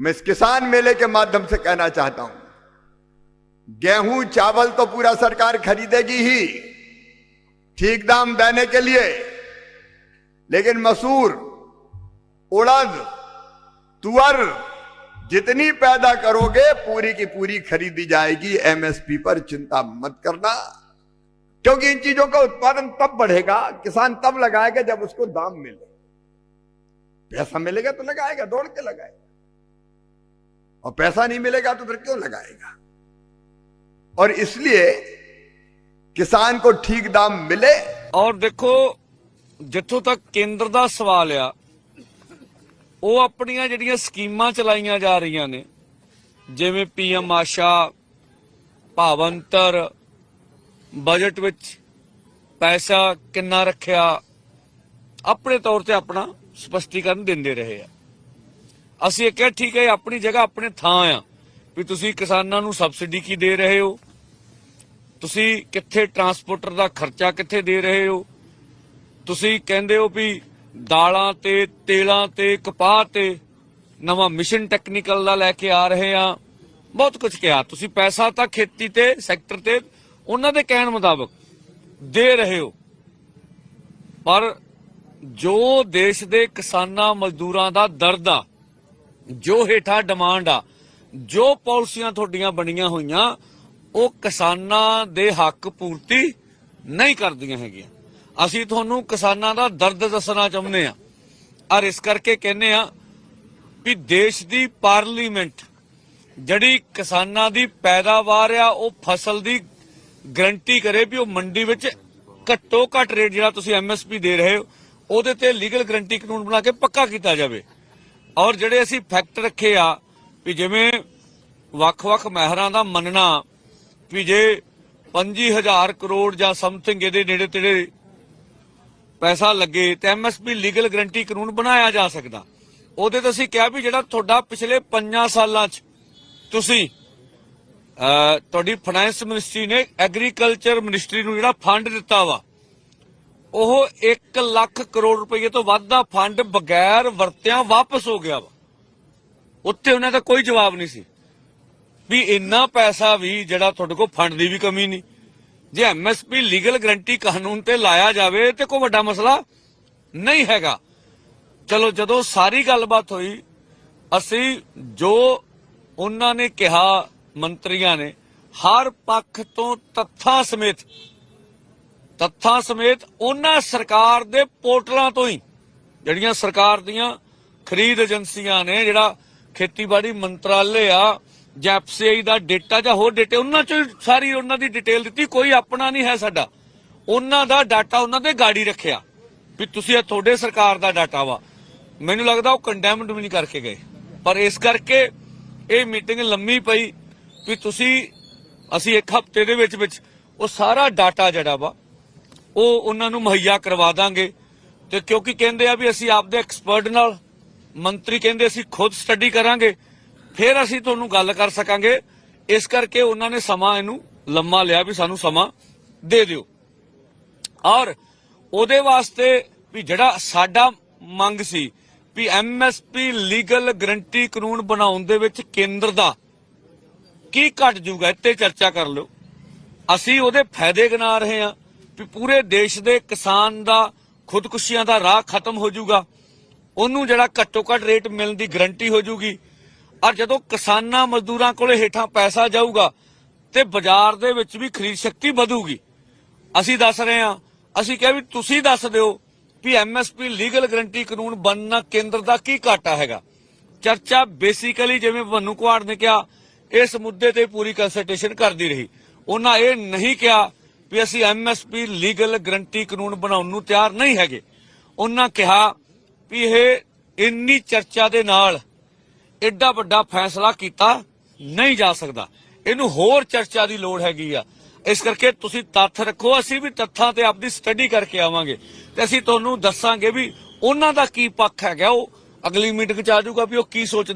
मैं इस किसान मेले के माध्यम से कहना चाहता हूँ, गेहूँ, चावल तो पूरा सरकार खरीदेगी ही, ठीक दाम देने के लिए, लेकिन मसूर, उड़द, तुअर जितनी पैदा करोगे, पूरी की पूरी खरीदी जाएगी एमएसपी पर चिंता मत करना, क्योंकि इन चीज़ों का उत्पादन तब बढ़ेगा, किसान तब लगाएगा जब उसको दाम मिले। पैसा मिलेगा तो लगाएगा, दौड़ के लगाएगा। और पैसा नहीं मिलेगा तो फिर क्यों लगाएगा और इसलिए किसान को ठीक दाम मिले ਔਰ ਦੇਖੋ ਜਿੱਥੋਂ ਤੱਕ ਕੇਂਦਰ ਦਾ ਸਵਾਲ ਆ ਉਹ ਆਪਣੀਆਂ ਜਿਹੜੀਆਂ ਸਕੀਮਾਂ ਚਲਾਈਆਂ ਜਾ ਰਹੀਆਂ ਨੇ ਜਿਵੇਂ ਪੀਐਮ ਆਸ਼ਾ ਭਾਵੰਤਰ ਬਜਟ ਵਿੱਚ ਪੈਸਾ ਕਿੰਨਾ ਰੱਖਿਆ ਆਪਣੇ ਤੌਰ ਤੇ ਆਪਣਾ ਸਪਸ਼ਟੀਕਰਨ ਦਿੰਦੇ ਰਹੇ ਆ ਅਸੀਂ ਇਹ ਕਿਹਾ, ਠੀਕ ਹੈ ਆਪਣੀ ਜਗ੍ਹਾ, ਆਪਣੇ ਥਾਂ ਆ। ਵੀ ਤੁਸੀਂ ਕਿਸਾਨਾਂ ਨੂੰ ਸਬਸਿਡੀ ਕੀ ਦੇ ਰਹੇ ਹੋ? ਤੁਸੀਂ ਕਿੱਥੇ ਟਰਾਂਸਪੋਰਟਰ ਦਾ ਖਰਚਾ ਕਿੱਥੇ ਦੇ ਰਹੇ ਹੋ? ਤੁਸੀਂ ਕਹਿੰਦੇ ਹੋ ਵੀ ਦਾਲਾਂ ਤੇ, ਤੇਲਾਂ ਤੇ, ਕਪਾਹ ਤੇ ਨਵਾਂ ਮਿਸ਼ਨ ਟੈਕਨੀਕਲ ਦਾ ਲੈ ਕੇ ਆ ਰਹੇ ਆ। ਬਹੁਤ ਕੁਝ ਕਿਹਾ। ਤੁਸੀਂ ਪੈਸਾ ਤਾਂ ਖੇਤੀ ਤੇ, ਸੈਕਟਰ ਤੇ, ਉਹਨਾਂ ਦੇ ਕਹਿਣ ਮੁਤਾਬਕ ਦੇ ਰਹੇ ਹੋ। ਪਰ ਜੋ ਦੇਸ਼ ਦੇ ਕਿਸਾਨਾਂ ਮਜ਼ਦੂਰਾਂ ਦਾ ਦਰਦ ਆ ਜੋ ਹੇਠਾਂ ਡਿਮਾਂਡ ਆ, ਜੋ ਪਾਲਿਸੀਆਂ ਤੁਹਾਡੀਆਂ ਬਣੀਆਂ ਹੋਈਆਂ, ਉਹ ਕਿਸਾਨਾਂ ਦੇ ਹੱਕ ਪੂਰਤੀ ਨਹੀਂ ਕਰਦੀਆਂ ਹੈਗੀਆਂ। ਅਸੀਂ ਤੁਹਾਨੂੰ ਕਿਸਾਨਾਂ ਦਾ ਦਰਦ ਦੱਸਣਾ ਚਾਹੁੰਦੇ ਆ ਔਰ ਇਸ ਕਰਕੇ ਕਹਿੰਦੇ ਆ ਵੀ ਦੇਸ਼ ਦੀ ਪਾਰਲੀਮੈਂਟ ਜਿਹੜੀ ਕਿਸਾਨਾਂ ਦੀ ਪੈਦਾਵਾਰ ਆ, ਉਹ ਫਸਲ ਦੀ ਗਰੰਟੀ ਕਰੇ ਵੀ ਉਹ ਮੰਡੀ ਵਿੱਚ ਘੱਟੋ ਘੱਟ ਰੇਟ ਜਿਹੜਾ ਤੁਸੀਂ ਐਮਐਸਪੀ ਦੇ ਰਹੇ ਹੋ, ਉਹਦੇ ਤੇ ਲੀਗਲ ਗਰੰਟੀ ਕਾਨੂੰਨ ਬਣਾ ਕੇ ਪੱਕਾ ਕੀਤਾ ਜਾਵੇ। ਔਰ ਜਿਹੜੇ ਅਸੀਂ ਫੈਕਟ ਰੱਖੇ ਆ ਵੀ ਜਿਵੇਂ ਵੱਖ-ਵੱਖ ਮਹਿਰਾਂ ਦਾ ਮੰਨਣਾ ਵੀ ਜੇ 25000 ਕਰੋੜ ਜਾਂ ਸਮਥਿੰਗ ਇਹਦੇ ਨੇੜੇ ਤੇੜੇ ਪੈਸਾ ਲੱਗੇ ਤੇ ਐਮਐਸਪੀ ਲੀਗਲ ਗਰੰਟੀ ਕਾਨੂੰਨ ਬਣਾਇਆ ਜਾ ਸਕਦਾ। ਉਹਦੇ ਤੇ ਅਸੀਂ ਕਿਹਾ ਵੀ ਜਿਹੜਾ ਤੁਹਾਡਾ ਪਿਛਲੇ 5 ਸਾਲਾਂ 'ਚ ਤੁਸੀਂ ਤੁਹਾਡੀ ਫਾਈਨੈਂਸ ਮਿਨਿਸਟਰੀ ਨੇ ਐਗਰੀਕਲਚਰ ਮਿਨਿਸਟਰੀ ਨੂੰ ਜਿਹੜਾ ਫੰਡ ਦਿੱਤਾ ਵਾ ਉਹ 1 ਲੱਖ ਕਰੋੜ ਰੁਪਏ ਤੋਂ ਵੱਧ ਦਾ ਫੰਡ ਬਗੈਰ ਵਰਤਿਆਂ ਵਾਪਸ ਹੋ ਗਿਆ ਵਾ। ਉੱਥੇ ਉਹਨਾਂ ਦਾ ਕੋਈ ਜਵਾਬ ਨਹੀਂ ਸੀ। ਵੀ ਇੰਨਾ ਪੈਸਾ ਵੀ ਜਿਹੜਾ ਤੁਹਾਡੇ ਕੋਲ ਫੰਡ ਦੀ ਵੀ ਕਮੀ ਨਹੀਂ। ਜੇ ਐਮਐਸਪੀ ਲੀਗਲ ਗਰੰਟੀ ਕਾਨੂੰਨ ਤੇ ਲਾਇਆ ਜਾਵੇ ਤੇ ਕੋਈ ਵੱਡਾ ਮਸਲਾ ਨਹੀਂ ਹੈਗਾ। ਚਲੋ, ਜਦੋਂ ਸਾਰੀ ਗੱਲਬਾਤ ਹੋਈ, ਅਸੀਂ ਜੋ ਉਹਨਾਂ ਨੇ ਕਿਹਾ ਮੰਤਰੀਆਂ ਨੇ, ਹਰ ਪੱਖ ਤੋਂ ਤੱਥਾਂ ਸਮੇਤ ਤੱਥਾਂ ਸਮੇਤ ਉਹਨਾਂ ਸਰਕਾਰ ਦੇ ਪੋਰਟਲਾਂ ਤੋਂ ਹੀ ਜਿਹੜੀਆਂ ਸਰਕਾਰ ਦੀਆਂ ਖਰੀਦ ਏਜੰਸੀਆਂ ਨੇ, ਜਿਹੜਾ ਖੇਤੀਬਾੜੀ ਮੰਤਰਾਲੇ ਆ, ਜਾਂ ਐਫਸੀਆਈ ਦਾ ਡਾਟਾ ਜਾਂ ਹੋਰ ਡਾਟਾ, ਉਹਨਾਂ 'ਚ ਸਾਰੀ ਉਹਨਾਂ ਦੀ ਡਿਟੇਲ ਦਿੱਤੀ, ਕੋਈ ਆਪਣਾ ਨਹੀਂ ਹੈ ਸਾਡਾ। ਉਹਨਾਂ ਦਾ ਡਾਟਾ ਉਹਨਾਂ ਦੇ ਗਾੜੀ ਰੱਖਿਆ ਵੀ ਤੁਸੀਂ ਇਹ ਤੁਹਾਡੇ ਸਰਕਾਰ ਦਾ ਡਾਟਾ ਵਾ। ਮੈਨੂੰ ਲੱਗਦਾ ਉਹ ਕੰਡੈਮਡ ਵੀ ਨਹੀਂ ਕਰਕੇ ਗਏ। ਪਰ ਇਸ ਕਰਕੇ ਇਹ ਮੀਟਿੰਗ ਲੰਮੀ ਪਈ ਵੀ ਤੁਸੀਂ, ਅਸੀਂ ਇੱਕ ਹਫ਼ਤੇ ਦੇ ਵਿੱਚ ਵਿੱਚ ਉਹ ਸਾਰਾ ਡਾਟਾ ਜਿਹੜਾ ਵਾ ਉਹ ਉਹਨਾਂ ਨੂੰ ਮੁਹੱਈਆ ਕਰਵਾ ਦਾਂਗੇ। ਤੇ ਕਿਉਂਕਿ ਕਹਿੰਦੇ ਆ ਵੀ ਅਸੀਂ ਆਪਦੇ ਐਕਸਪਰਟ ਨਾਲ ਮੰਤਰੀ ਕਹਿੰਦੇ ਅਸੀਂ ਖੁਦ ਸਟੱਡੀ ਕਰਾਂਗੇ। ਫਿਰ ਅਸੀਂ ਤੁਹਾਨੂੰ ਗੱਲ ਕਰ ਸਕਾਂਗੇ। ਇਸ ਕਰਕੇ ਉਹਨਾਂ ਨੇ ਸਮਾਂ ਇਹਨੂੰ ਲੰਮਾ ਲਿਆ ਵੀ ਸਾਨੂੰ ਸਮਾਂ ਦੇ ਦਿਓ। ਔਰ ਉਹਦੇ ਵਾਸਤੇ ਵੀ ਜਿਹੜਾ ਸਾਡਾ ਮੰਗ ਸੀ ਵੀ ਐਮਐਸਪੀ ਲੀਗਲ ਗਰੰਟੀ ਕਾਨੂੰਨ ਬਣਾਉਣ ਦੇ ਵਿੱਚ ਕੇਂਦਰ ਦਾ ਕੀ ਘਟ ਜੂਗਾ, ਇੱਥੇ ਚਰਚਾ ਕਰ ਲਓ। ਅਸੀਂ ਉਹਦੇ ਫਾਇਦੇ ਗਿਣਾ ਰਹੇ ਹਾਂ। ਪੂਰੇ ਦੇਸ਼ ਦੇ ਕਿਸਾਨ ਦਾ, ਖੁਦਕੁਸ਼ੀਆਂ ਦਾ ਰਾਹ ਖਤਮ ਹੋ ਜਾਊਗਾ। ਉਹਨੂੰ ਜਿਹੜਾ ਘੱਟੋ ਘੱਟ ਰੇਟ ਮਿਲਣ ਦੀ ਗਰੰਟੀ ਹੋ ਜਾਊਗੀ। ਔਰ ਜਦੋਂ ਕਿਸਾਨਾਂ ਮਜ਼ਦੂਰਾਂ ਕੋਲੇ ਹੇਠਾਂ ਪੈਸਾ ਜਾਊਗਾ, ਤੇ ਬਾਜ਼ਾਰ ਦੇ ਵਿੱਚ ਵੀ ਖਰੀਦ ਸ਼ਕਤੀ ਵਧੂਗੀ। ਅਸੀਂ ਦੱਸ ਰਹੇ ਹਾਂ, ਅਸੀਂ ਕਿਹਾ ਵੀ ਤੁਸੀਂ ਦੱਸ ਦਿਓ ਵੀ ਐਮਐਸਪੀ ਲੀਗਲ ਗਰੰਟੀ ਕਾਨੂੰਨ ਬਣਨਾ ਕੇਂਦਰ ਦਾ ਕੀ ਘਾਟਾ ਹੈਗਾ। ਚਰਚਾ ਬੇਸਿਕਲੀ ਜਿਵੇਂ ਬੰਨੂ ਕੁਆੜ ਨੇ ਕਿਹਾ, ਇਸ ਮੁੱਦੇ ਤੇ ਪੂਰੀ ਕੰਸਲਟੇਸ਼ਨ ਕਰਦੀ ਰਹੀ। ਉਹਨਾਂ ਇਹ ਨਹੀਂ ਕਿਹਾ ਵੀ ਅਸੀਂ ਐਮਐਸਪੀ ਲੀਗਲ ਗਰੰਟੀ ਕਾਨੂੰਨ ਬਣਾਉਣ ਨੂੰ ਤਿਆਰ ਨਹੀਂ ਹੈਗੇ। ਉਹਨਾਂ ਕਿਹਾ ਵੀ ਇਹ ਇੰਨੀ ਚਰਚਾ ਦੇ ਨਾਲ ਐਡਾ ਵੱਡਾ ਫੈਸਲਾ ਕੀਤਾ ਨਹੀਂ ਜਾ ਸਕਦਾ। ਇਹਨੂੰ ਹੋਰ ਚਰਚਾ ਦੀ ਲੋੜ ਹੈਗੀ ਆ। ਇਸ ਕਰਕੇ ਤੁਸੀਂ ਤੱਥ ਰੱਖੋ, ਅਸੀਂ ਵੀ ਤੱਥਾਂ ਤੇ ਆਪਣੀ ਸਟੱਡੀ ਕਰਕੇ ਆਵਾਂਗੇ ਤੇ ਅਸੀਂ ਤੁਹਾਨੂੰ ਦੱਸਾਂਗੇ ਵੀ ਉਹਨਾਂ ਦਾ ਕੀ ਪੱਖ ਹੈਗਾ, ਉਹ ਅਗਲੀ ਮੀਟਿੰਗ ਚ ਆ ਜਾਊਗਾ ਵੀ ਉਹ ਕੀ ਸੋਚਦੇ